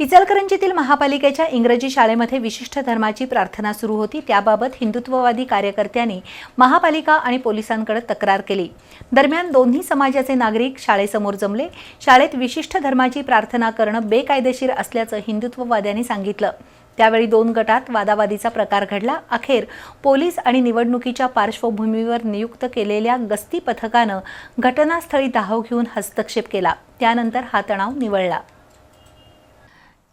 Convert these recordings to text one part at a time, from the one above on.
इचलकरंजीतील महापालिकेच्या इंग्रजी शाळेमध्ये विशिष्ट धर्माची प्रार्थना सुरू होती. त्याबाबत हिंदुत्ववादी कार्यकर्त्यांनी महापालिका आणि पोलिसांकडे तक्रार केली. दरम्यान दोन्ही समाजाचे नागरिक शाळेसमोर जमले. शाळेत विशिष्ट धर्माची प्रार्थना करणं बेकायदेशीर असल्याचं हिंदुत्ववाद्यांनी सांगितलं. त्यावेळी दोन गटात वादावादीचा प्रकार घडला. अखेर पोलीस आणि निवडणुकीच्या पार्श्वभूमीवर नियुक्त केलेल्या गस्ती पथकानं घटनास्थळी धाव घेऊन हस्तक्षेप केला. त्यानंतर हा तणाव निवळला.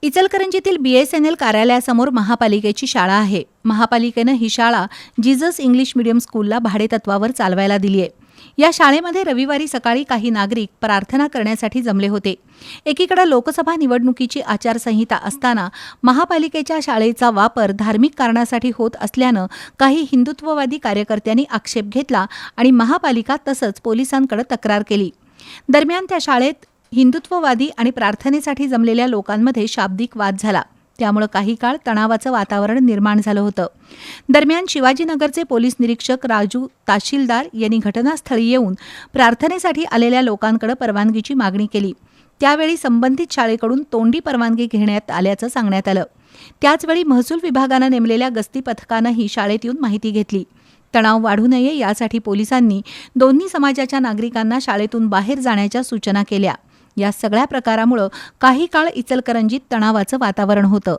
इचलकरंजीतील बी एस एन एल कार्यालयासमोर महापालिकेची शाळा आहे. महापालिकेनं ही शाळा जीजस इंग्लिश मिडियम स्कूलला भाडेतत्वावर चालवायला दिली आहे. या शाळेमध्ये रविवारी सकाळी काही नागरिक प्रार्थना करण्यासाठी जमले होते. एकीकडे लोकसभा निवडणुकीची आचारसंहिता असताना महापालिकेच्या शाळेचा वापर धार्मिक कारणासाठी होत असल्यानं काही हिंदुत्ववादी कार्यकर्त्यांनी आक्षेप घेतला आणि महापालिका तसंच पोलिसांकडे तक्रार केली. दरम्यान त्या शाळेत हिंदुत्ववादी आणि प्रार्थनेसाठी जमलेल्या लोकांमध्ये शाब्दिक वाद झाला. त्यामुळे काही काळ तणावाचं वातावरण निर्माण झालं होतं. दरम्यान शिवाजीनगरचे पोलीस निरीक्षक राजू ताशीलदार यांनी घटनास्थळी येऊन प्रार्थनेसाठी आलेल्या लोकांकडे परवानगीची मागणी केली. त्यावेळी संबंधित शाळेकडून तोंडी परवानगी घेण्यात आल्याचं सांगण्यात आलं. त्याचवेळी महसूल विभागानं नेमलेल्या गस्ती पथकानंही शाळेत येऊन माहिती घेतली. तणाव वाढू नये यासाठी पोलिसांनी दोन्ही समाजाच्या नागरिकांना शाळेतून बाहेर जाण्याच्या सूचना केल्या. या सगळ्या प्रकारामुळं काही काळ इचलकरंजीत तणावाचं वातावरण होतं.